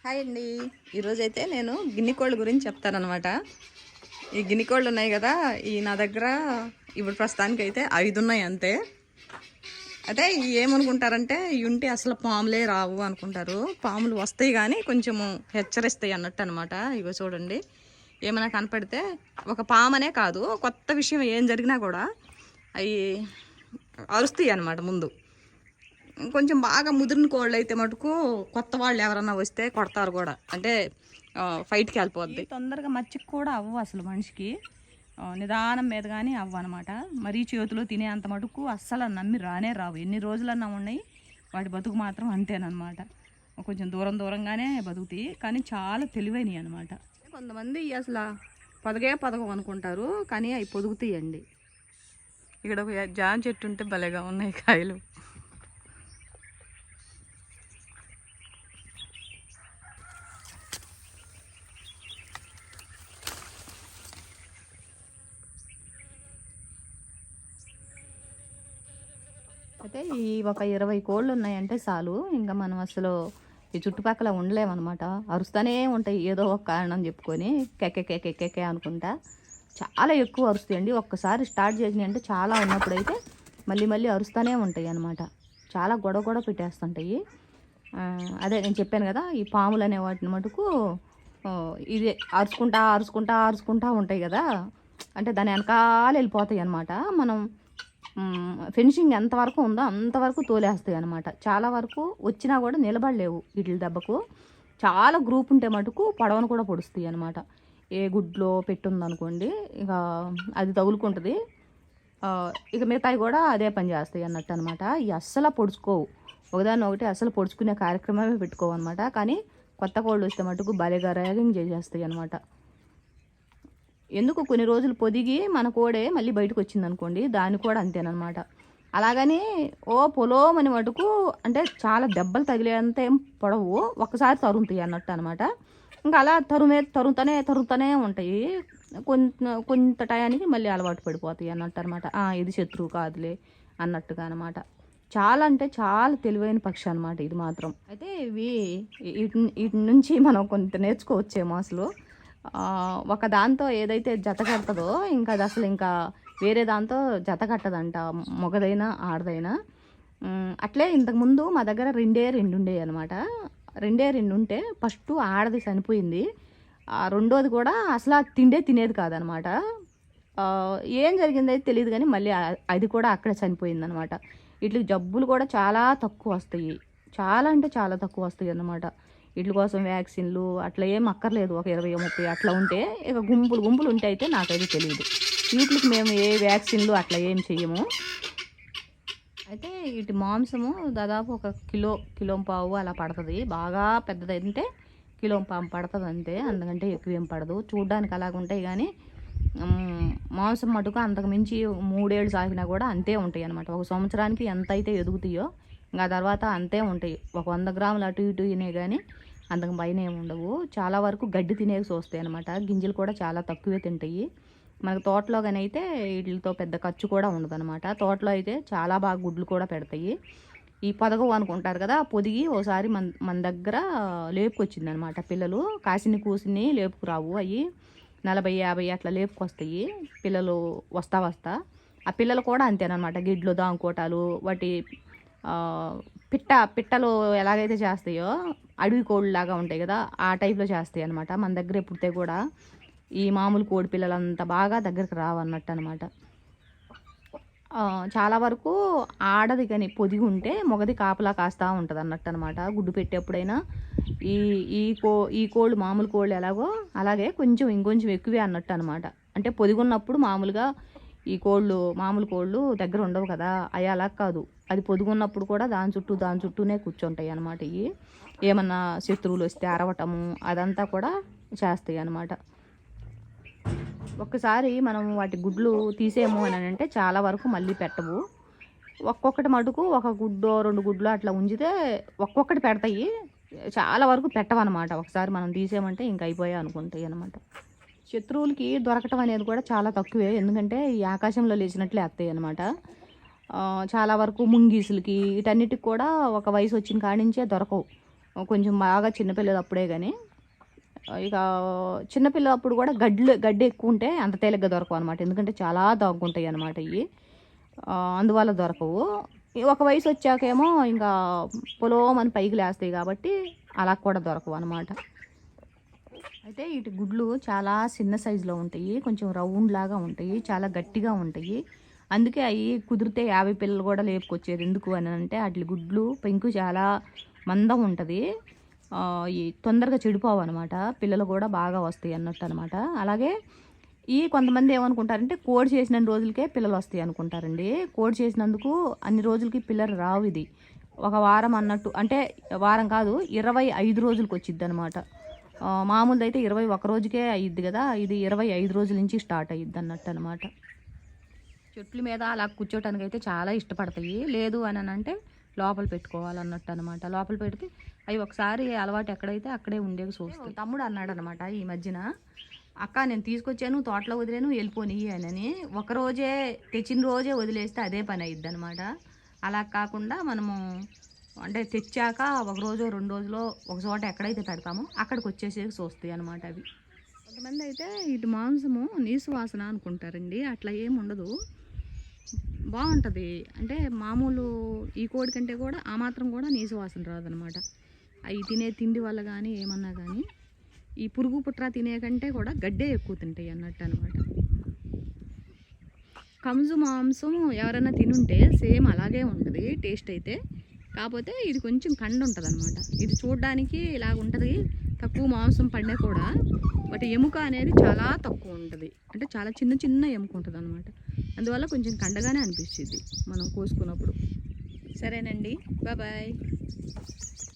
Hi అండి. ఈరోజైతే నేను గిన్నె కోళ్ళ గురించి చెప్తానమాట ఈ గిన్నె కోళ్ళు ఉన్నాయి కదా ఈ నా దగ్గర ఇప్పుడు ప్రస్తుతానికి అయితే ఐదు ఉన్నాయి అంతే అదే ఏమనుకుంటారంటే ఉంటే అసలు పాములే రావు అనుకుంటారు. పాములు వస్తాయి కానీ కొంచెము హెచ్చరిస్తాయి అన్నట్టు అనమాట ఇగో చూడండి. ఏమైనా కనపడితే ఒక పామనే కాదు కొత్త విషయం ఏం జరిగినా కూడా అవి అరుస్తాయి అనమాట ముందు. కొంచెం బాగా ముదిరిన కోళ్ళు అయితే మటుకు కొత్త వాళ్ళు ఎవరన్నా వస్తే కొడతారు కూడా. అంటే ఫైట్కి వెళ్ళిపోద్ది. తొందరగా మచ్చికి కూడా అవ్వు అసలు మనిషికి. నిదానం మీద కానీ అవ్వనమాట. మరీ చేతిలో తినే అంత మటుకు అస్సలు నమ్మి రానే రావు. ఎన్ని రోజులన్నా ఉన్నాయి వాటి బతుకు మాత్రం అంతేనమాట కొంచెం దూరం దూరంగానే బతుకుతాయి కానీ చాలా తెలివైనవి అనమాట కొంతమంది అసలు పదకే పదకం అనుకుంటారు కానీ అవి పొదుగుతాయండి. ఇక్కడ ఒక జామ చెట్టు ఉంటే భలేగా ఉన్నాయి కాయలు. అయితే ఈ ఒక ఇరవై కోళ్ళు ఉన్నాయంటే చాలు. ఇంకా మనం అసలు ఈ చుట్టుపక్కల ఉండలేమన్నమాట. అరుస్తూనే ఉంటాయి ఏదో ఒక కారణం చెప్పుకొని కెక్కె అనుకుంటా. చాలా ఎక్కువ అరుస్తాయండి. ఒక్కసారి స్టార్ట్ చేసినాయి అంటే చాలా ఉన్నప్పుడైతే మళ్ళీ మళ్ళీ అరుస్తూనే ఉంటాయి అనమాట చాలా గొడవ గొడవ పెట్టేస్తుంటాయి. అదే నేను చెప్పాను కదా ఈ పాములు అనే వాటిని మటుకు ఇది అరుచుకుంటా అరుచుకుంటా అరుచుకుంటా ఉంటాయి కదా. అంటే దాని వెనకాల వెళ్ళిపోతాయి అన్నమాట. మనం ఫినిషింగ్ ఎంతవరకు ఉందో అంతవరకు తోలేస్తాయి అనమాట చాలా వరకు వచ్చినా కూడా నిలబడలేవు వీటి దెబ్బకు. చాలా గ్రూప్ ఉంటే మటుకు పడవను కూడా పొడుస్తాయి అనమాట ఏ గుడ్లో పెట్టుందనుకోండి ఇక అది తగులుకుంటుంది. ఇక మిగతాయి కూడా అదే పని చేస్తాయి అన్నట్టు అనమాట ఇవి అస్సలు పొడుచుకోవు. ఒకదాని ఒకటి అస్సలు పొడుచుకునే కార్యక్రమమే పెట్టుకోవన్నమాట కానీ కొత్త కోళ్ళు వస్తే మటుకు భలేగా ర్యాగింగ్ చేసేస్తాయి అనమాట ఎందుకు కొన్ని రోజులు పొదిగి మన కోడే మళ్ళీ బయటకు వచ్చింది అనుకోండి దాన్ని కూడా అంతేనమాట అలాగని ఓ పొలోమని మటుకు అంటే చాలా దెబ్బలు తగిలేంత ఏం పొడవు ఒక్కసారి తరుముతాయి అన్నట్టు అనమాట ఇంకా అలా తరుమే తరుముతూనే తరుగుతూనే ఉంటాయి కొంత కొంత టయానికి మళ్ళీ అలవాటు పడిపోతాయి అన్నట్టు అనమాట ఇది శత్రువు కాదులే అన్నట్టుగా అనమాట చాలా అంటే చాలా తెలివైన పక్షి అనమాట ఇది మాత్రం అయితే ఇవి వీటి వీటి నుంచి మనం కొంత నేర్చుకోవచ్చేమో అసలు ఒక దాంతో ఏదైతే జత కట్టదో ఇంకా అది అసలు ఇంకా వేరే దాంతో జత కట్టదంట మొగదైనా ఆడదైనా. అట్లే ఇంతకుముందు మా దగ్గర రెండే రెండు ఉండే అనమాట రెండే రెండు ఉంటే ఫస్ట్ ఆడది చనిపోయింది. ఆ రెండోది కూడా అసలు తిండే తినేది కాదనమాట ఏం జరిగిందో తెలియదు కానీ మళ్ళీ అది కూడా అక్కడే చనిపోయింది అనమాట ఇట్లా జబ్బులు కూడా చాలా తక్కువ వస్తాయి. చాలా అంటే చాలా తక్కువ వస్తాయి అన్నమాట. వీటి కోసం వ్యాక్సిన్లు అట్లా ఏం అక్కర్లేదు ఒక ఇరవై ముప్పై అట్లా ఉంటే ఇక గుంపులు గుంపులు ఉంటే అయితే నాకైతే తెలియదు. వీటికి మేము ఏ వ్యాక్సిన్లు అట్లా ఏం చెయ్యము. అయితే వీటి మాంసము దాదాపు ఒక కిలో కిలో పావు అలా పడుతుంది. బాగా పెద్దదైతే కిలో పాము పడుతుంది అంతే అందుకంటే ఎక్కువ ఏం పడదు. చూడ్డానికి అలాగ ఉంటాయి కానీ మాంసం మటుకు అంతకు మించి మూడేళ్ళు సాగినా కూడా అంతే ఉంటాయి అనమాట ఒక సంవత్సరానికి ఎంత అయితే ఎదుగుతాయో ఇంకా తర్వాత అంతే ఉంటాయి. ఒక వంద గ్రాములు అటు ఇటు తినే కానీ అంతకు పైన ఏమి ఉండవు. చాలా వరకు గడ్డి తినేసి వస్తాయి అనమాట గింజలు కూడా చాలా తక్కువే తింటాయి. మనకు తోటలో కానీ అయితే వీటితో పెద్ద ఖర్చు కూడా ఉండదు అనమాట తోటలో అయితే చాలా బాగా గుడ్లు కూడా పెడతాయి. ఈ పొదగవు అనుకుంటారు కదా పొదిగి ఓసారి మన మన దగ్గర లేపుకొచ్చింది అనమాట పిల్లలు. కాసిని కూసిని లేపుకురావు అవి నలభై యాభై అట్లా లేపుకొస్తాయి. పిల్లలు వస్తా వస్తా. ఆ పిల్లలు కూడా అంతేనమాట గిడ్లు దాంకోటాలు వాటి పిట్ట పిట్టలు ఎలాగైతే చేస్తాయో అడవి కోళ్ళు లాగా ఉంటాయి కదా ఆ టైప్లో చేస్తాయి అనమాట మన దగ్గర పుడితే కూడా ఈ మామూలు కోడి పిల్లలు బాగా దగ్గరికి రావన్నట్టు అనమాట చాలా వరకు ఆడది కానీ పొదిగి ఉంటే మొగది కాపలా కాస్తూ ఉంటుంది అన్నట్టు అనమాట గుడ్డు పెట్టేప్పుడైనా ఈ ఈ కో ఈ కోళ్ళు మామూలు కోళ్ళు ఎలాగో అలాగే కొంచెం ఇంకొంచెం ఎక్కువే అన్నట్టు అనమాట అంటే పొదిగున్నప్పుడు మామూలుగా ఈ కోళ్ళు మామూలు కోళ్ళు దగ్గర ఉండవు కదా. అవి అలా కాదు. అది పొదుగున్నప్పుడు కూడా దాని చుట్టూ దాని చుట్టూనే కూర్చుంటాయి అన్నమాట ఇవి ఏమన్నా శత్రువులు వస్తే అరవటము అదంతా కూడా చేస్తాయి అన్నమాట. ఒక్కసారి మనం వాటి గుడ్లు తీసేము అని అంటే చాలా వరకు మళ్ళీ పెట్టవు. ఒక్కొక్కటి మటుకు ఒక గుడ్డు రెండు గుడ్లు అట్లా ఉంచితే ఒక్కొక్కటి పెడతాయి. చాలా వరకు పెట్టవన్నమాట. ఒకసారి మనం తీసేయమంటే ఇంక అయిపోయా అనుకుంటాయి అనమాట శత్రువులకి దొరకటం అనేది కూడా చాలా తక్కువే. ఎందుకంటే ఈ ఆకాశంలో లేచినట్లే వేస్తాయి అనమాట చాలా వరకు ముంగీసులకి వీటన్నిటికి కూడా ఒక వయసు వచ్చిన కాడి నుంచే దొరకవు. కొంచెం బాగా చిన్నపిల్లలు అప్పుడే కానీ ఇక చిన్నపిల్ల అప్పుడు కూడా గడ్లు గడ్డి ఎక్కువ ఉంటే అంత తేలిగ్గా దొరకవు అనమాట ఎందుకంటే చాలా దాగుంటాయి అనమాట ఇవి అందువల్ల దొరకవు. ఒక వయసు వచ్చాకేమో ఇంకా పొలం అని పైకి లేస్తాయి కాబట్టి అలా కూడా దొరకవు అనమాట అయితే వీటి గుడ్లు చాలా చిన్న సైజులో ఉంటాయి కొంచెం రౌండ్ లాగా ఉంటాయి చాలా గట్టిగా ఉంటాయి. అందుకే అవి కుదిరితే యాభై పిల్లలు కూడా లేపుకొచ్చేది. ఎందుకు అని అంటే వాటి గుడ్లు పెంకు చాలా మందం ఉంటుంది. తొందరగా చెడిపోవు అనమాట పిల్లలు కూడా బాగా వస్తాయి అన్నట్టు అనమాట అలాగే ఈ కొంతమంది ఏమనుకుంటారంటే కోడ్ చేసిన రోజులకే పిల్లలు వస్తాయి అనుకుంటారండి. కోడ్ చేసినందుకు అన్ని రోజులకి పిల్లలు రావు ఇది. ఒక వారం అన్నట్టు అంటే వారం కాదు ఇరవై ఐదు రోజులకి వచ్చిద్ది అనమాట మామూలుది అయితే ఇరవై ఒక రోజుకే అయ్యిద్ది కదా ఇది ఇరవై ఐదు రోజుల నుంచి స్టార్ట్ అయ్యిద్ది అన్నట్టు అనమాట చెట్ల మీద అలా కూర్చోటానికి అయితే చాలా ఇష్టపడతాయి. లేదు అని అంటే లోపల పెట్టుకోవాలన్నట్టు అనమాట లోపల పెడితే అవి ఒకసారి అలవాటు ఎక్కడైతే అక్కడే ఉండేవి చూస్తాయి. తమ్ముడు అన్నాడు అనమాట ఈ మధ్యన అక్క నేను తీసుకొచ్చాను తోటలో వదిలేను వెళ్ళిపోని అని ఒకరోజే తెచ్చిన రోజే వదిలేస్తే అదే పని అయ్యిద్ది అనమాట అలా కాకుండా మనము అంటే తెచ్చాక ఒక రోజు రెండు రోజులో ఒక చోట ఎక్కడైతే పెడతామో అక్కడికి వచ్చేసి చూస్తాయి అనమాట అవి. కొంతమంది అయితే ఇటు మాంసము నీసు వాసన అనుకుంటారండి. అట్లా ఏమి ఉండదు. బాగుంటుంది. అంటే మామూలు ఈ కోడి కంటే కూడా ఆ మాత్రం కూడా నీసు వాసన రాదనమాట అవి తినే తిండి వల్ల కానీ ఏమన్నా కానీ ఈ పురుగు పుట్ర తినే కంటే కూడా గడ్డే ఎక్కువ తింటాయి అన్నట్టు అనమాట కంజు మాంసం ఎవరైనా తినుంటే సేమ్ అలాగే ఉంటుంది. టేస్ట్ అయితే కాకపోతే ఇది కొంచెం కండ ఉంటుంది అనమాట ఇది చూడడానికి ఇలాగ ఉంటుంది. తక్కువ మాంసం పడినా కూడా. బట్ ఎముక అనేది చాలా తక్కువ ఉంటుంది. అంటే చాలా చిన్న చిన్న ఎముక ఉంటుంది అనమాట అందువల్ల కొంచెం కండగానే అనిపిస్తుంది మనం కోసుకున్నప్పుడు. సరేనండి. బాయ్.